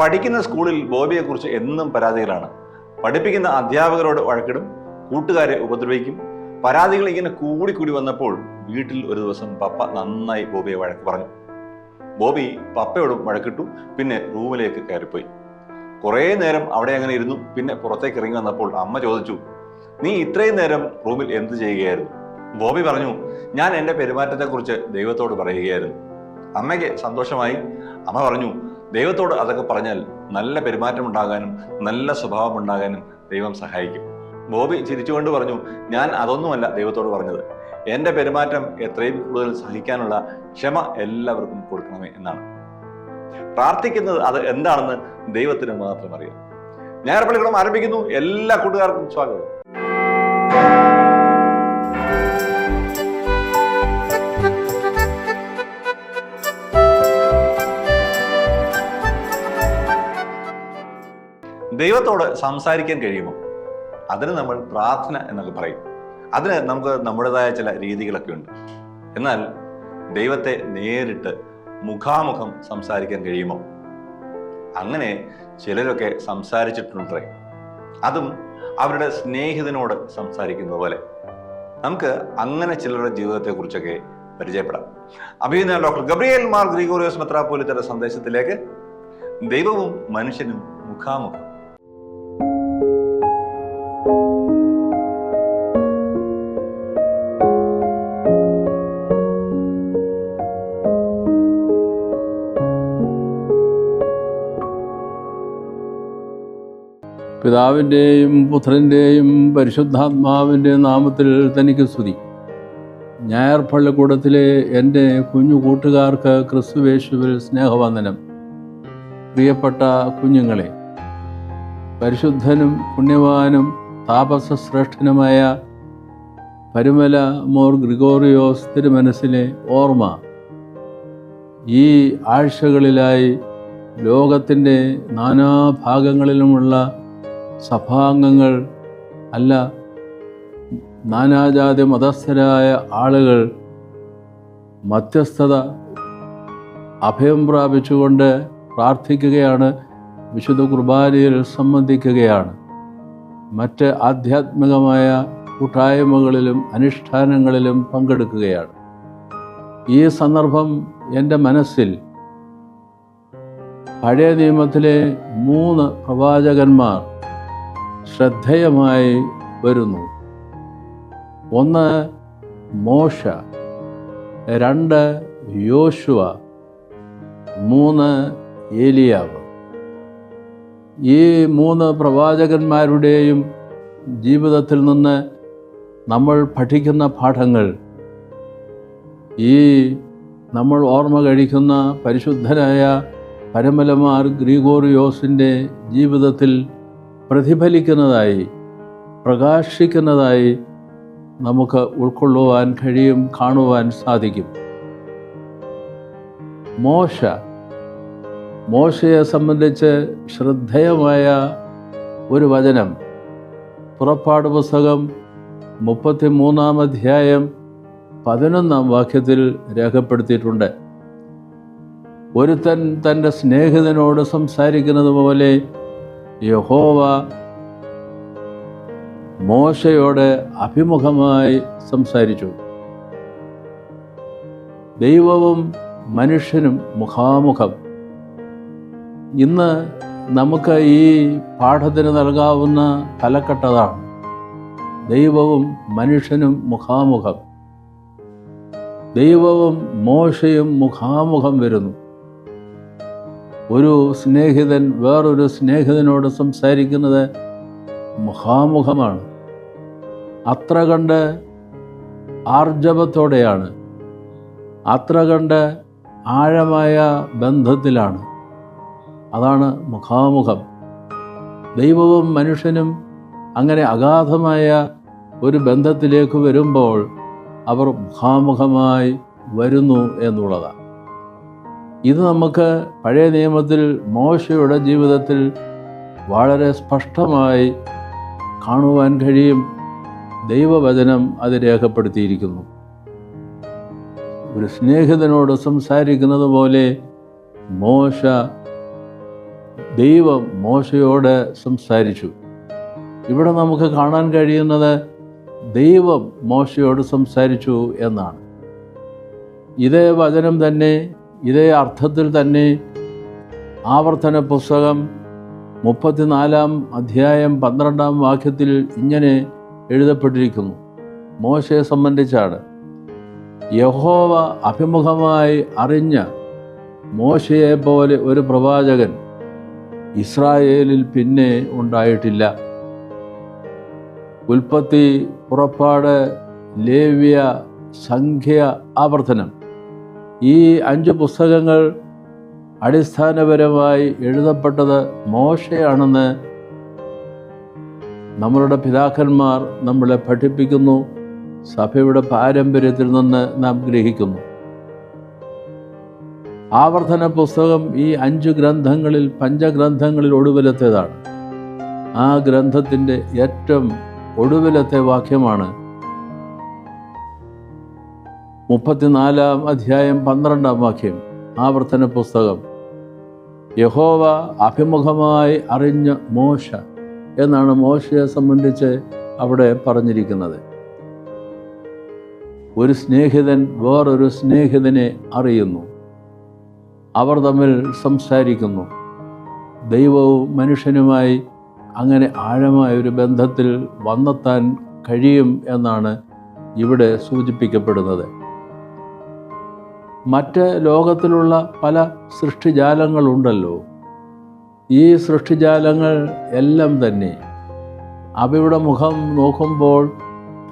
പഠിക്കുന്ന സ്കൂളിൽ ബോബിയെക്കുറിച്ച് എന്നും പരാതികളാണ്. പഠിപ്പിക്കുന്ന അധ്യാപകരോട് വഴക്കിടും കൂട്ടുകാരെ ഉപദ്രവിക്കും. പരാതികൾ ഇങ്ങനെ കൂടി കൂടി വന്നപ്പോൾ വീട്ടിൽ ഒരു ദിവസം പപ്പ നന്നായി ബോബിയെ വഴക്ക് പറഞ്ഞു. ബോബി പപ്പയോടും വഴക്കിട്ടു പിന്നെ റൂമിലേക്ക് കയറിപ്പോയി. കുറേ നേരം അവിടെ അങ്ങനെ ഇരുന്നു പിന്നെ പുറത്തേക്ക് ഇറങ്ങി വന്നപ്പോൾ അമ്മ ചോദിച്ചു നീ ഇത്രയും നേരം റൂമിൽ എന്ത് ചെയ്യുകയായിരുന്നു? ബോബി പറഞ്ഞു ഞാൻ എന്റെ പെരുമാറ്റത്തെക്കുറിച്ച് ദൈവത്തോട് പറയുകയായിരുന്നു. അമ്മയ്ക്ക് സന്തോഷമായി. അമ്മ പറഞ്ഞു ദൈവത്തോട് അതൊക്കെ പറഞ്ഞാൽ നല്ല പെരുമാറ്റം ഉണ്ടാകാനും നല്ല സ്വഭാവം ഉണ്ടാകാനും ദൈവം സഹായിക്കും. ബോബി ചിരിച്ചുകൊണ്ട് പറഞ്ഞു ഞാൻ അതൊന്നുമല്ല ദൈവത്തോട് പറഞ്ഞത്. എന്റെ പെരുമാറ്റം എത്രയും കൂടുതൽ സഹിക്കാനുള്ള ക്ഷമ എല്ലാവർക്കും കൊടുക്കണമേ എന്നാണ്. പ്രാർത്ഥിക്കുന്നത് അത് എന്താണെന്ന് ദൈവത്തിന് മാത്രം അറിയാം. ഞായർപ്പള്ളിക്കുളം ആരംഭിക്കുന്നു. എല്ലാ കൂട്ടുകാർക്കും സ്വാഗതം. ദൈവത്തോട് സംസാരിക്കാൻ കഴിയുമോ? അതിന് നമ്മൾ പ്രാർത്ഥന എന്നൊക്കെ പറയും. അതിന് നമുക്ക് നമ്മുടേതായ ചില രീതികളൊക്കെ ഉണ്ട്. എന്നാൽ ദൈവത്തെ നേരിട്ട് മുഖാമുഖം സംസാരിക്കാൻ കഴിയുമോ? അങ്ങനെ ചിലരൊക്കെ സംസാരിച്ചിട്ടുണ്ടേ അതും അവരുടെ സ്നേഹിതനോട് സംസാരിക്കുന്ന പോലെ. നമുക്ക് അങ്ങനെ ചിലരുടെ ജീവിതത്തെക്കുറിച്ചൊക്കെ പരിചയപ്പെടാം. അഭിനയ ഡോക്ടർ ഗബ്രിയേൽ മാർ ഗ്രിഗോറിയോസ് മെത്രാപ്പോലിത്തയുടെ സന്ദേശത്തിലേക്ക്. ദൈവവും മനുഷ്യനും മുഖാമുഖം. പിതാവിന്റെയും പുത്രന്റെയും പരിശുദ്ധാത്മാവിന്റെ നാമത്തിൽ തനിക്ക് സ്തുതി. ഞായർ പള്ളിക്കൂടത്തിലെ എന്റെ കുഞ്ഞു കൂട്ടുകാർക്ക് ക്രിസ്തുവേശുവിൽ സ്നേഹവന്ദനം. പ്രിയപ്പെട്ട കുഞ്ഞുങ്ങളെ പരിശുദ്ധനും പുണ്യവാനും താപസശ്രേഷ്ഠനുമായ പരുമല മോർ ഗ്രിഗോറിയോസ് തിരുമനസ്സിലെ ഓർമ്മ ഈ ആഴ്ചകളിലായി ലോകത്തിന്റെ നാനാഭാഗങ്ങളിലുമുള്ള സഭാംഗങ്ങൾ അല്ല നാനാജാതി മതസ്ഥരായ ആളുകൾ മധ്യസ്ഥത അഭയം പ്രാപിച്ചുകൊണ്ട് പ്രാർത്ഥിക്കുകയാണ് വിശുദ്ധ കുർബാനയിൽ സംബന്ധിക്കുകയാണ്. മറ്റ് ആധ്യാത്മികമായ കൂട്ടായ്മകളിലും അനുഷ്ഠാനങ്ങളിലും പങ്കെടുക്കുകയാണ്. ഈ സന്ദർഭം എന്റെ മനസ്സിൽ പഴയ നിയമത്തിലെ മൂന്ന് പ്രവാചകന്മാർ ശ്രദ്ധേയമായി വരുന്നു. ഒന്ന് മോശ. രണ്ട് യോശുവ. മൂന്ന് ഏലിയാവ്. ഈ മൂന്ന് പ്രവാചകന്മാരുടെയും ജീവിതത്തിൽ നിന്ന് നമ്മൾ പഠിക്കുന്ന പാഠങ്ങൾ ഈ നമ്മൾ ഓർമ്മ കഴിക്കുന്ന പരിശുദ്ധനായ പരമലമാർ ഗ്രിഗോറിയോസിന്റെ ജീവിതത്തിൽ പ്രതിഫലിക്കുന്നതായി പ്രകാശിക്കുന്നതായി നമുക്ക് ഉൾക്കൊള്ളുവാൻ കഴിയും കാണുവാൻ സാധിക്കും. മോശ. മോശയെ സംബന്ധിച്ച് ശ്രദ്ധേയമായ ഒരു വചനം. പുറപ്പാട് പുസ്തകം മുപ്പത്തി മൂന്നാം അധ്യായം പതിനൊന്നാം വാക്യത്തിൽ രേഖപ്പെടുത്തിയിട്ടുണ്ട്. ഒരുത്തൻ തന്റെ സ്നേഹിതനോട് സംസാരിക്കുന്നത് പോലെ യഹോവ മോശയോട് അഭിമുഖമായി സംസാരിച്ചു. ദൈവവും മനുഷ്യനും മുഖാമുഖം. ഇന്ന് നമുക്ക് ഈ പാഠത്തിന് നൽകാവുന്ന തലക്കെട്ടതാണ് ദൈവവും മനുഷ്യനും മുഖാമുഖം. ദൈവവും മോശയും മുഖാമുഖം വരുന്നു. ഒരു സ്നേഹിതൻ വേറൊരു സ്നേഹിതനോട് സംസാരിക്കുന്നത് മുഖാമുഖമാണ്. അത്ര കണ്ട് ആർജവത്തോടെയാണ്. അത്ര കണ്ട് ആഴമായ ബന്ധത്തിലാണ്. അതാണ് മുഖാമുഖം. ദൈവവും മനുഷ്യനും അങ്ങനെ അഗാധമായ ഒരു ബന്ധത്തിലേക്ക് വരുമ്പോൾ അവർ മുഖാമുഖമായി വരുന്നു എന്നുള്ളതാണ്. ഇത് നമുക്ക് പഴയ നിയമത്തിൽ മോശയുടെ ജീവിതത്തിൽ വളരെ സ്പഷ്ടമായി കാണുവാൻ കഴിയും. ദൈവവചനം അത് രേഖപ്പെടുത്തിയിരിക്കുന്നു. ഒരു സ്നേഹിതനോട് സംസാരിക്കുന്നത് പോലെ മോശ ദൈവം മോശയോട് സംസാരിച്ചു. ഇവിടെ നമുക്ക് കാണാൻ കഴിയുന്നത് ദൈവം മോശയോട് സംസാരിച്ചു എന്നാണ്. ഇതേ വചനം തന്നെ ഇതേ അർത്ഥത്തിൽ തന്നെ ആവർത്തന പുസ്തകം മുപ്പത്തിനാലാം അധ്യായം പന്ത്രണ്ടാം വാക്യത്തിൽ ഇങ്ങനെ എഴുതപ്പെട്ടിരിക്കുന്നു. മോശയെ സംബന്ധിച്ചാണ്. യഹോവ അഭിമുഖമായി അറിഞ്ഞ മോശയെ പോലെ ഒരു പ്രവാചകൻ ഇസ്രായേലിൽ പിന്നെ ഉണ്ടായിട്ടില്ല. ഉൽപ്പത്തി പുറപ്പാട് ലേവ്യ സംഖ്യ ആവർത്തനം. ഈ അഞ്ച് പുസ്തകങ്ങൾ അടിസ്ഥാനപരമായി എഴുതപ്പെട്ടത് മോശയാണെന്ന് നമ്മളുടെ പിതാക്കന്മാർ നമ്മളെ പഠിപ്പിക്കുന്നു. സഭയുടെ പാരമ്പര്യത്തിൽ നിന്ന് നാം ഗ്രഹിക്കുന്നു. ആവർത്തന പുസ്തകം ഈ അഞ്ച് ഗ്രന്ഥങ്ങളിൽ പഞ്ചഗ്രന്ഥങ്ങളിൽ ഒടുവിലത്തേതാണ്. ആ ഗ്രന്ഥത്തിന്റെ ഏറ്റവും ഒടുവിലത്തെ വാക്യമാണ് മുപ്പത്തിനാലാം അധ്യായം പന്ത്രണ്ടാം വാക്യം ആവർത്തന പുസ്തകം. യഹോവ അഭിമുഖമായി അറിഞ്ഞ മോശ എന്നാണ് മോശയെ സംബന്ധിച്ച് അവിടെ പറഞ്ഞിരിക്കുന്നത്. ഒരു സ്നേഹിതൻ വേറൊരു സ്നേഹിതനെ അറിയുന്നു. അവർ തമ്മിൽ സംസാരിക്കുന്നു. ദൈവവും മനുഷ്യനുമായി അങ്ങനെ ആഴമായ ഒരു ബന്ധത്തിൽ വന്നെത്താൻ കഴിയും എന്നാണ് ഇവിടെ സൂചിപ്പിക്കപ്പെടുന്നത്. മറ്റ് ലോകത്തിലുള്ള പല സൃഷ്ടിജാലങ്ങളുണ്ടല്ലോ. ഈ സൃഷ്ടിജാലങ്ങൾ എല്ലാം തന്നെ അവയുടെ മുഖം നോക്കുമ്പോൾ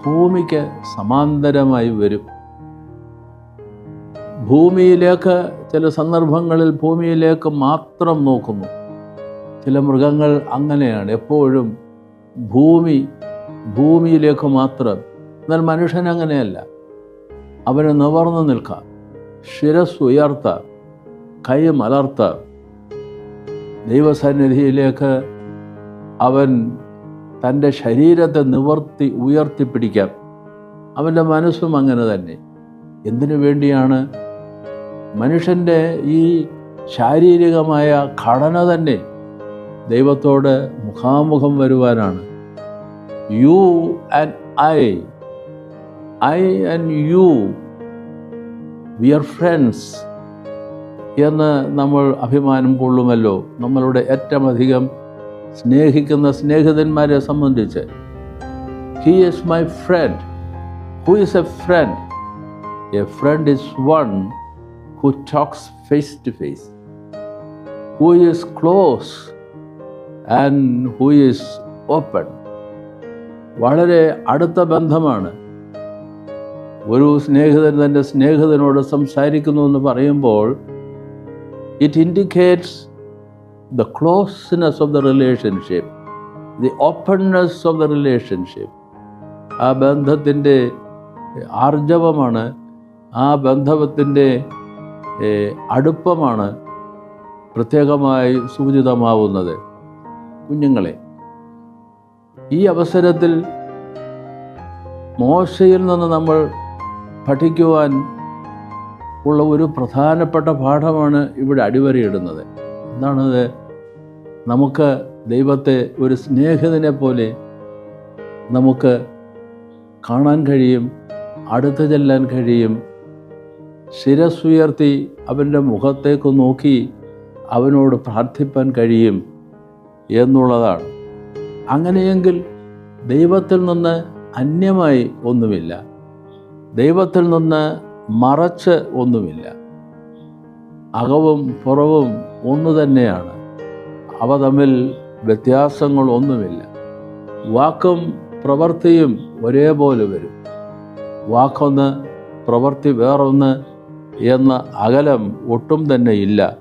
ഭൂമിക്ക് സമാന്തരമായി വരും. ഭൂമിയിലേക്ക് ചില സന്ദർഭങ്ങളിൽ ഭൂമിയിലേക്ക് മാത്രം നോക്കുന്നു. ചില മൃഗങ്ങൾ അങ്ങനെയാണ്. എപ്പോഴും ഭൂമി ഭൂമിയിലേക്ക് മാത്രം. എന്നാൽ മനുഷ്യൻ അങ്ങനെയല്ല. അവന് നിവർന്നു നിൽക്കാം. ശിരസ് ഉയർത്താം കൈ മലർത്താം ദൈവസന്നിധിയിലേക്ക് അവൻ തന്റെ ശരീരത്തെ നിവർത്തി ഉയർത്തിപ്പിടിക്കാം അവന്റെ മനസ്സും അങ്ങനെ തന്നെ. എന്തിനു വേണ്ടിയാണ്? മനുഷ്യന്റെ ഈ ശാരീരികമായ ഘടന തന്നെ ദൈവത്തോട് മുഖാമുഖം വരുവാനാണ്. You and I. I and you we are friends എന്ന് നമ്മൾ അഭിമാനം കൊള്ളുമല്ലോ. നമ്മളുടെ ഏറ്റവും അധികം സ്നേഹിക്കുന്ന സ്നേഹിതന്മാരെ സംബന്ധിച്ച് he is my friend who is a friend a friend is one who talks face to face who is close and who is open വളരെ അടുത്ത ബന്ധമാണ് ഒരു സ്നേഹിതൻ തന്റെ സ്നേഹിതനോട് സംസാരിക്കുന്നു എന്ന് പറയുമ്പോൾ it indicates the closeness of the relationship the openness of the relationship ആ ബന്ധത്തിന്റെ ആർജവമാണ് ആ ബന്ധത്തിന്റെ അടുപ്പമാണ് പ്രത്യേകമായി സൂചിതമാവുന്നത്. കുഞ്ഞുങ്ങളെ ഈ അവസരത്തിൽ മോശയിൽ നിന്ന് നമ്മൾ പഠിക്കുവാൻ ഉള്ള ഒരു പ്രധാനപ്പെട്ട പാഠമാണ് ഇവിടെ അടിവരയിടുന്നത്. എന്താണത് നമുക്ക് ദൈവത്തെ ഒരു സ്നേഹിതനെ പോലെ നമുക്ക് കാണാൻ കഴിയും അടുത്ത് ചെല്ലാൻ കഴിയും. ശിരസ്സുയർത്തി അവന്റെ മുഖത്തേക്ക് നോക്കി അവനോട് പ്രാർത്ഥിപ്പാൻ കഴിയും എന്നുള്ളതാണ്. അങ്ങനെയെങ്കിൽ ദൈവത്തിൽ നിന്ന് അന്യമായി ഒന്നുമില്ല. ദൈവത്തിൽ നിന്ന് മറച്ച് ഒന്നുമില്ല. അകവും പുറവും ഒന്നു തന്നെയാണ്. അവ തമ്മിൽ വ്യത്യാസങ്ങൾ ഒന്നുമില്ല. വാക്കും പ്രവൃത്തിയും ഒരേപോലെ വരും. വാക്കൊന്ന് പ്രവൃത്തി വേറൊന്ന് എന്ന അകലം ഒട്ടും തന്നെ ഇല്ല.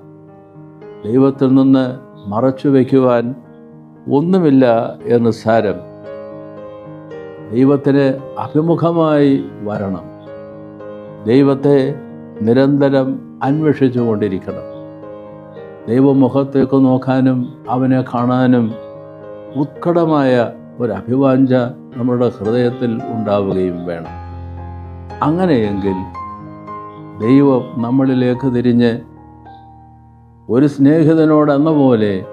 ദൈവത്തിൽ നിന്ന് മറച്ചു വയ്ക്കുവാൻ ഒന്നുമില്ല എന്ന് സാരം. ദൈവത്തിന് അഭിമുഖമായി വരണം. ദൈവത്തെ നിരന്തരം അന്വേഷിച്ചു കൊണ്ടിരിക്കണം. ദൈവമുഖത്തേക്ക് നോക്കാനും അവനെ കാണാനും ഉത്കടമായ ഒരു അഭിവാഞ്ച നമ്മുടെ ഹൃദയത്തിൽ ഉണ്ടാവുകയും വേണം. അങ്ങനെയെങ്കിൽ ദൈവം നമ്മളിലേക്ക് തിരിഞ്ഞ് ഒരു സ്നേഹിതനോടെന്ന പോലെ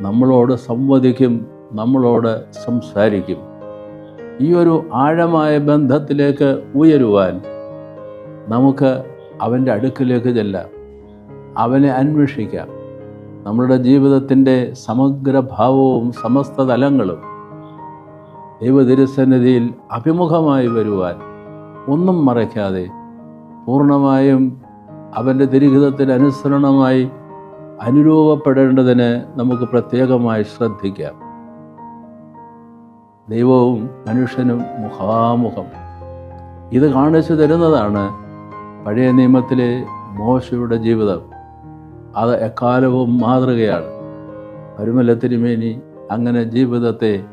നമ്മളോട് സംവദിക്കും നമ്മളോട് സംസാരിക്കും. ഈ ഒരു ആഴമായ ബന്ധത്തിലേക്ക് ഉയരുവാൻ നമുക്ക് അവന്റെ അടുക്കിലേക്ക് ചെല്ലാം. അവനെ അന്വേഷിക്കാം. നമ്മളുടെ ജീവിതത്തിന്റെ സമഗ്രഭാവവും സമസ്ത തലങ്ങളും ദൈവതിരുസന്നിധിയിൽ അഭിമുഖമായി വരുവാൻ ഒന്നും മറയ്ക്കാതെ പൂർണമായും അവന്റെ തിരിഹിതത്തിന് അനുസരണമായി അനുരൂപപ്പെടേണ്ടതിന് നമുക്ക് പ്രത്യേകമായി ശ്രദ്ധിക്കാം. ദൈവവും മനുഷ്യനും മുഖാമുഖം. ഇത് കാണിച്ചു തരുന്നതാണ് പഴയ നിയമത്തിലെ മോശയുടെ ജീവിതം. അത് എക്കാലവും മാതൃകയാണ്. പരുമല തിരുമേനി അങ്ങനെ ജീവിതത്തെ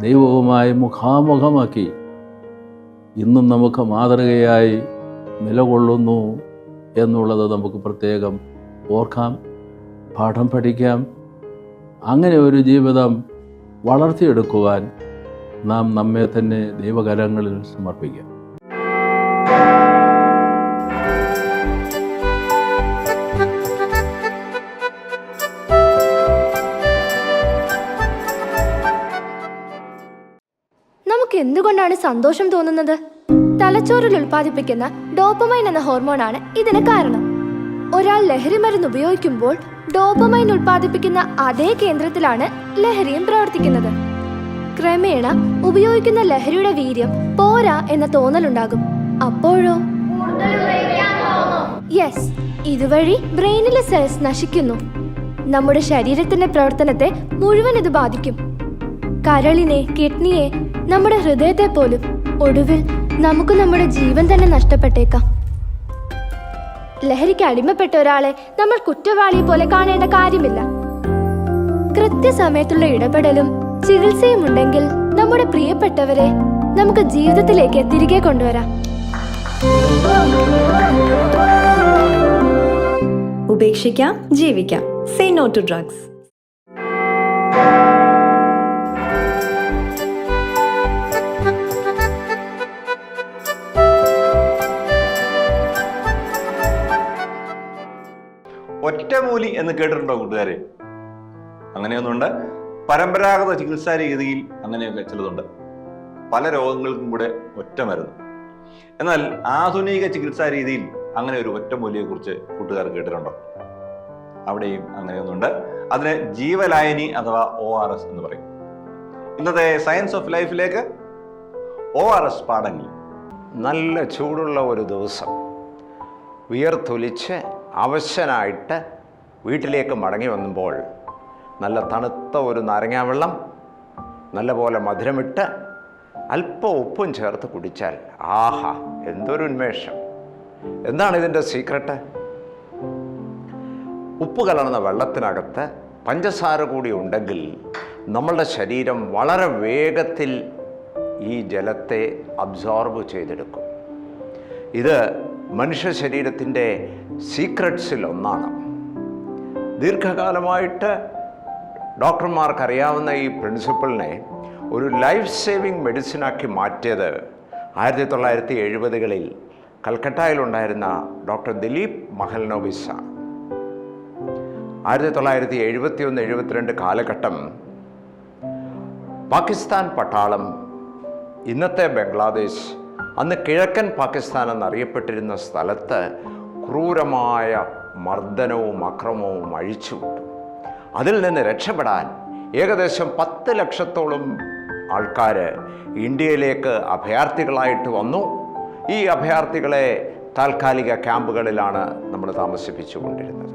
ദൈവവുമായി മുഖാമുഖമാക്കി. ഇന്നും നമുക്ക് മാതൃകയായി നിലകൊള്ളുന്നു എന്നുള്ളത് നമുക്ക് പ്രത്യേകം ഓർക്കാം പാഠം പഠിക്കാം. അങ്ങനെ ഒരു ജീവിതം വളർത്തിയെടുക്കുവാൻ നാം നമ്മെ തന്നെ ദൈവകരങ്ങളിൽ സമർപ്പിക്കാം. നമുക്ക് എന്തുകൊണ്ടാണ് സന്തോഷം തോന്നുന്നത്? തലച്ചോറിൽ ഉൽപ്പാദിപ്പിക്കുന്ന ഡോപ്പമൈൻ എന്ന ഹോർമോണാണ് ഇതിന് കാരണം. ഒരാൾ ലഹരി മരുന്ന് ഉപയോഗിക്കുമ്പോൾ ഡോപ്പമൈൻ ഉൽപ്പാദിപ്പിക്കുന്ന അതേ കേന്ദ്രത്തിലാണ് ലഹരിയും പ്രവർത്തിക്കുന്നത്. ക്രമേണ ഉപയോഗിക്കുന്ന ലഹരിയുടെ വീര്യം പോരാ എന്ന തോന്നലുണ്ടാകും. അപ്പോഴോ? യെസ് ഇതുവഴി ബ്രെയിനിലെ സെൽസ് നശിക്കുന്നു. നമ്മുടെ ശരീരത്തിന്റെ പ്രവർത്തനത്തെ മുഴുവൻ ഇത് ബാധിക്കും. കരളിനെ കിഡ്നിയെ നമ്മുടെ ഹൃദയത്തെ പോലും ഒടുവിൽ നമുക്ക് നമ്മുടെ ജീവൻ തന്നെ നഷ്ടപ്പെട്ടേക്കാം. ലഹരിക്ക് അടിമപ്പെട്ട ഒരാളെ നമ്മൾ കുറ്റവാളിയെ പോലെ കാണേണ്ട കാര്യമില്ല. കൃത്യസമയത്തുള്ള ഇടപെടലും ചികിത്സയും ഉണ്ടെങ്കിൽ നമ്മുടെ പ്രിയപ്പെട്ടവരെ നമുക്ക് ജീവിതത്തിലേക്ക് തിരികെ കൊണ്ടുവരാം. ഉപേക്ഷിക്കാം ജീവിക്കാം. സേ നോ ടു ഡ്രഗ്സ് ഒറ്റമൂലി എന്ന് കേട്ടിട്ടുണ്ടോ കൂട്ടുകാരെ? അങ്ങനെയൊന്നുണ്ട് പരമ്പരാഗത ചികിത്സാ രീതിയിൽ അങ്ങനെയൊക്കെ ചിലതുണ്ട്. പല രോഗങ്ങൾക്കും കൂടെ ഒറ്റ മരുന്ന്. എന്നാൽ ആധുനിക ചികിത്സാ രീതിയിൽ അങ്ങനെ ഒരു ഒറ്റമൂലിയെ കുറിച്ച് കൂട്ടുകാർ കേട്ടിട്ടുണ്ടോ? അവിടെയും അങ്ങനെയൊന്നുണ്ട്. അതിന് ജീവലായനി അഥവാ ഒ ആർ എസ് എന്ന് പറയും. ഇന്നത്തെ സയൻസ് ഓഫ് ലൈഫിലേക്ക് ഒ ആർ എസ് പാഠങ്ങൾ. നല്ല ചൂടുള്ള ഒരു ദിവസം വിയർത്തൊലിച്ച് അവശനായിട്ട് വീട്ടിലേക്ക് മടങ്ങി വന്നപ്പോൾ നല്ല തണുത്ത ഒരു നാരങ്ങാവെള്ളം നല്ലപോലെ മധുരമിട്ട് അല്പം ഉപ്പും ചേർത്ത് കുടിച്ചാൽ ആഹാ എന്തൊരു ഉന്മേഷം. എന്താണ് ഇതിന്റെ സീക്രട്ട് ഉപ്പ് കലർന്ന വെള്ളത്തിനകത്ത് പഞ്ചസാര കൂടി ഉണ്ടെങ്കിൽ നമ്മളുടെ ശരീരം വളരെ വേഗത്തിൽ ഈ ജലത്തെ അബ്സോർബ് ചെയ്തെടുക്കും. ഇത് മനുഷ്യ ശരീരത്തിന്റെ സീക്രട്സിൽ ഒന്നാണ്. ദീർഘകാലമായിട്ട് ഡോക്ടർമാർക്ക് അറിയാവുന്ന ഈ പ്രിൻസിപ്പിളിനെ ഒരു ലൈഫ് സേവിങ് മെഡിസിനാക്കി മാറ്റിയത് ആയിരത്തി തൊള്ളായിരത്തി എഴുപതുകളിൽ കൽക്കട്ടയിലുണ്ടായിരുന്ന ഡോക്ടർ ദിലീപ് മഹൽനോബിസ ആയിരത്തി തൊള്ളായിരത്തി എഴുപത്തി ഒന്ന് എഴുപത്തിരണ്ട് കാലഘട്ടം പാകിസ്ഥാൻ പട്ടാളം ഇന്നത്തെ ബംഗ്ലാദേശ് അന്ന് കിഴക്കൻ പാകിസ്ഥാൻ എന്നറിയപ്പെട്ടിരുന്ന സ്ഥലത്ത് ക്രൂരമായ മർദ്ദനവും അക്രമവും അഴിച്ചുവിട്ടു. അതിൽ നിന്ന് രക്ഷപ്പെടാൻ ഏകദേശം പത്ത് ലക്ഷത്തോളം ആൾക്കാർ ഇന്ത്യയിലേക്ക് അഭയാർത്ഥികളായിട്ട് വന്നു. ഈ അഭയാർത്ഥികളെ താൽക്കാലിക ക്യാമ്പുകളിലാണ് നമ്മൾ താമസിപ്പിച്ചു കൊണ്ടിരുന്നത്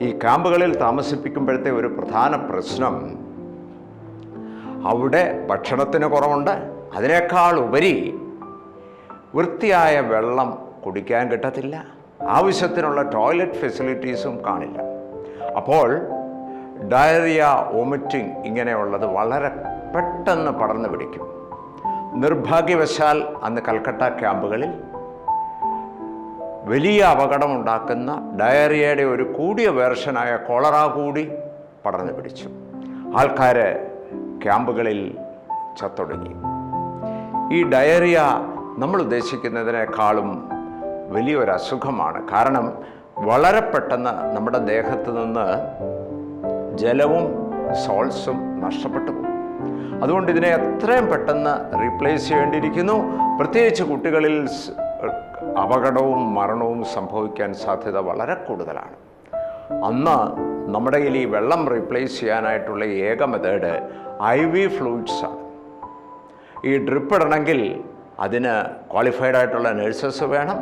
ഈ ക്യാമ്പുകളിൽ താമസിപ്പിക്കുമ്പോഴത്തെ ഒരു പ്രധാന പ്രശ്നം അവിടെ ഭക്ഷണത്തിന് കുറവുണ്ട്. അതിനേക്കാൾ ഉപരി വൃത്തിയായ വെള്ളം കുടിക്കാൻ കിട്ടത്തില്ല. ആവശ്യത്തിനുള്ള ടോയ്ലറ്റ് ഫെസിലിറ്റീസും കാണില്ല. അപ്പോൾ ഡയറിയ വൊമിറ്റിംഗ് ഇങ്ങനെയുള്ളത് വളരെ പെട്ടെന്ന് പടർന്നു പിടിക്കും. നിർഭാഗ്യവശാൽ അന്ന് കൽക്കട്ട ക്യാമ്പുകളിൽ വലിയ അപകടമുണ്ടാക്കുന്ന ഡയറിയയുടെ ഒരു കൂടിയ വേർഷനായ കോളറ കൂടി പടർന്നു പിടിച്ചു. ആൾക്കാർ ക്യാമ്പുകളിൽ ചത്തൊടുങ്ങി. ഈ ഡയറിയ നമ്മൾ ഉദ്ദേശിക്കുന്നതിനേക്കാളും വലിയൊരു അസുഖമാണ് കാരണം വളരെ പെട്ടെന്ന് നമ്മുടെ ദേഹത്ത് നിന്ന് ജലവും സോൾസും നഷ്ടപ്പെട്ടു പോകും. അതുകൊണ്ട് ഇതിനെ എത്രയും പെട്ടെന്ന് റീപ്ലേസ് ചെയ്യേണ്ടിയിരിക്കുന്നു. പ്രത്യേകിച്ച് കുട്ടികളിൽ അപകടവും മരണവും സംഭവിക്കാൻ സാധ്യത വളരെ കൂടുതലാണ്. അന്ന് നമ്മുടെ കയ്യിൽ ഈ വെള്ളം റീപ്ലേസ് ചെയ്യാനായിട്ടുള്ള ഏക മെത്തേഡ് ഐ വി ഫ്ലൂയിഡ്സാണ് ഈ ഡ്രിപ്പ് ഇടണമെങ്കിൽ അതിന് ക്വാളിഫൈഡ് ആയിട്ടുള്ള നഴ്സസ് വേണം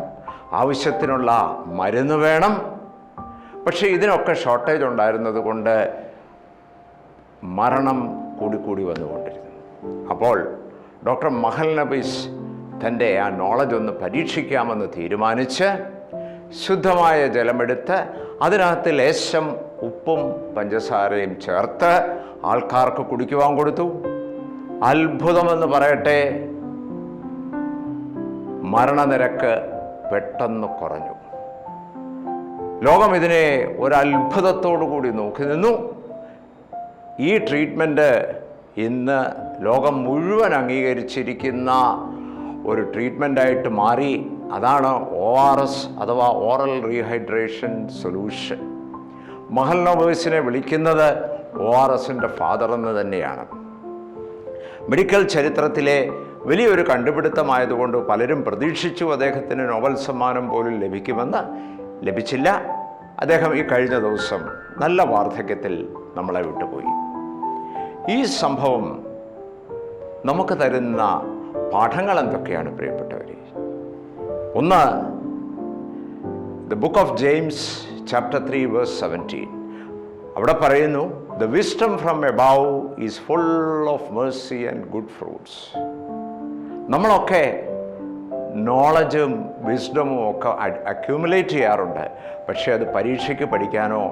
ആവശ്യത്തിനുള്ള മരുന്ന് വേണം. പക്ഷേ ഇതിനൊക്കെ ഷോർട്ടേജ് ഉണ്ടായിരുന്നത് കൊണ്ട് മരണം കൂടിക്കൂടി വന്നുകൊണ്ടിരുന്നു അപ്പോൾ ഡോക്ടർ മഹൽ നബീസ് തന്റെ ആ നോളജ് ഒന്ന് പരീക്ഷിക്കാമെന്ന് തീരുമാനിച്ച് ശുദ്ധമായ ജലമെടുത്ത് അതിനകത്ത് ലേശം ഉപ്പും പഞ്ചസാരയും ചേർത്ത് ആൾക്കാർക്ക് കുടിക്കുവാൻ കൊടുത്തു. അത്ഭുതമെന്ന് പറയട്ടെ മരണനിരക്ക് പെട്ടെന്ന് കുറഞ്ഞു. ലോകം ഇതിനെ ഒരു കൂടി നോക്കി നിന്നു. ഈ ട്രീറ്റ്മെന്റ് ഇന്ന് ലോകം മുഴുവൻ അംഗീകരിച്ചിരിക്കുന്ന ഒരു ട്രീറ്റ്മെന്റായിട്ട് മാറി. അതാണ് ഒ ആർ എസ് അഥവാ ഓറൽ റീഹൈഡ്രേഷൻ സൊല്യൂഷൻ മഹൽ നോവേഴ്സിനെ വിളിക്കുന്നത് ഒ ആർ എസിന്റെ ഫാദർ എന്ന് തന്നെയാണ്. മെഡിക്കൽ ചരിത്രത്തിലെ വലിയൊരു കണ്ടുപിടുത്തമായതുകൊണ്ട് പലരും പ്രതീക്ഷിച്ചു അദ്ദേഹത്തിന് നോബൽ സമ്മാനം പോലും ലഭിക്കുമെന്ന് ലഭിച്ചില്ല. അദ്ദേഹം ഈ കഴിഞ്ഞ ദിവസം നല്ല വാർദ്ധക്യത്തിൽ നമ്മളെ വിട്ടുപോയി. ഈ സംഭവം നമുക്ക് തരുന്ന പാഠങ്ങൾ എന്തൊക്കെയാണ് പ്രിയപ്പെട്ടവരെ? ഒന്ന് the book of James chapter three verse seventeen അവിടെ പറയുന്നു the wisdom from above is full of mercy and good fruits നമ്മളൊക്കെ നോളജും വിസ്ഡമും ഒക്കെ അക്യൂമുലേറ്റ് ചെയ്യാറുണ്ട്. പക്ഷേ അത് പരീക്ഷയ്ക്ക് പഠിക്കാനോ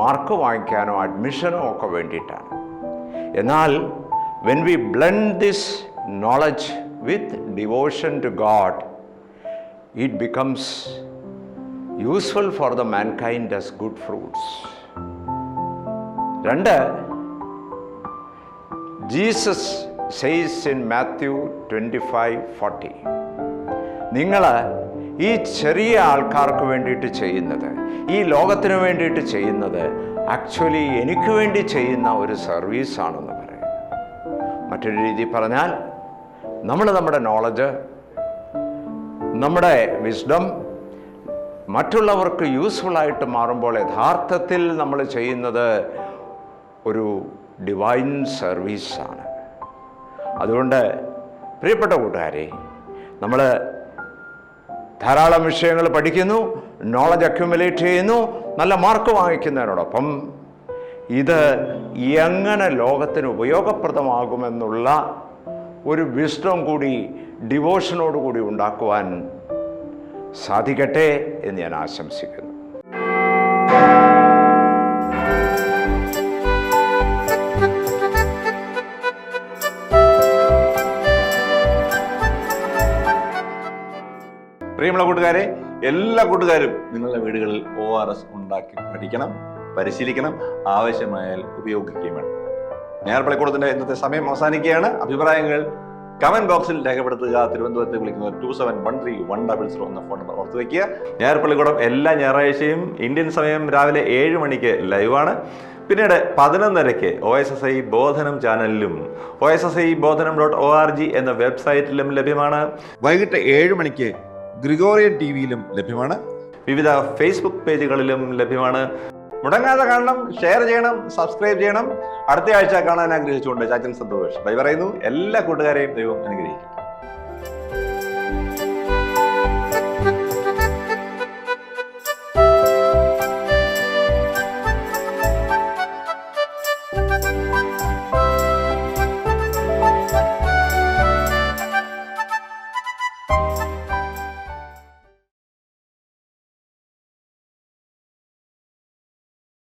മാർക്ക് വാങ്ങിക്കാനോ അഡ്മിഷനോ ഒക്കെ വേണ്ടിയിട്ടാണ്. എന്നാൽ when we blend this knowledge with devotion to God it becomes useful for the mankind as good fruits രണ്ട് Jesus says in Matthew twenty five forty നിങ്ങൾ ഈ ചെറിയ ആൾക്കാർക്ക് വേണ്ടിയിട്ട് ചെയ്യുന്നത് ഈ ലോകത്തിന് വേണ്ടിയിട്ട് ചെയ്യുന്നത് ആക്ച്വലി എനിക്ക് വേണ്ടി ചെയ്യുന്ന ഒരു സർവീസാണെന്ന് പറയും മറ്റൊരു രീതി പറഞ്ഞാൽ നമ്മൾ നമ്മുടെ നോളജ് നമ്മുടെ വിസ്ഡം മറ്റുള്ളവർക്ക് യൂസ്ഫുള്ളായിട്ട് മാറുമ്പോൾ യഥാർത്ഥത്തിൽ നമ്മൾ ചെയ്യുന്നത് ഒരു ഡിവൈൻ സർവീസാണ് അതുകൊണ്ട് പ്രിയപ്പെട്ട കൂട്ടുകാരെ നമ്മൾ ധാരാളം വിഷയങ്ങൾ പഠിക്കുന്നു നോളജ് അക്യുമുലേറ്റ് ചെയ്യുന്നു നല്ല മാർക്ക് വാങ്ങിക്കുന്നതിനോടൊപ്പം ഇത് എങ്ങനെ ലോകത്തിന് ഉപയോഗപ്രദമാകുമെന്നുള്ള ഒരു വിസ്ഡം കൂടി ഡിവോഷനോടുകൂടി ഉണ്ടാക്കുവാൻ സാധിക്കട്ടെ എന്ന് ഞാൻ ആശംസിക്കുന്നു. പ്രിയമുള്ള കൂട്ടുകാരെ എല്ലാ കൂട്ടുകാരും നിങ്ങളുടെ വീടുകളിൽ ഒ ആർ എസ് ഉണ്ടാക്കി പഠിക്കണം പരിശീലിക്കണം ആവശ്യമായാൽ ഉപയോഗിക്കുകയും വേണം. നേർപ്പള്ളിക്കൂടത്തിന്റെ ഇന്നത്തെ സമയം അവസാനിക്കുകയാണ്. അഭിപ്രായങ്ങൾ കമന്റ് ബോക്സിൽ രേഖപ്പെടുത്തുക. തിരുവനന്തപുരത്ത് വിളിക്കുന്ന two seven one three one double zero എന്ന ഫോൺ നമ്പർ ഓർത്ത് വയ്ക്കുക ഞായർപ്പള്ളിക്കൂടം എല്ലാ ഞായറാഴ്ചയും ഇന്ത്യൻ സമയം രാവിലെ ഏഴ് മണിക്ക് ലൈവാണ് പിന്നീട് പതിനൊന്നരയ്ക്ക് O S S I Bodhanam ചാനലിലും O S S I Bodhanam dot O R G എന്ന വെബ്സൈറ്റിലും ലഭ്യമാണ്. വൈകിട്ട് ഏഴ് മണിക്ക് ഗ്രിഗോറിയൻ ടി വിയിലും ലഭ്യമാണ്. വിവിധ ഫേസ്ബുക്ക് പേജുകളിലും ലഭ്യമാണ്. മുടങ്ങാതെ കാണണം ഷെയർ ചെയ്യണം സബ്സ്ക്രൈബ് ചെയ്യണം. അടുത്ത ആഴ്ച കാണാൻ ആഗ്രഹിച്ചുകൊണ്ട് ചാച്ചൻ സന്തോഷ് ബൈ പറയുന്നു. എല്ലാ കൂട്ടുകാരെയും ദൈവം അനുഗ്രഹിക്കും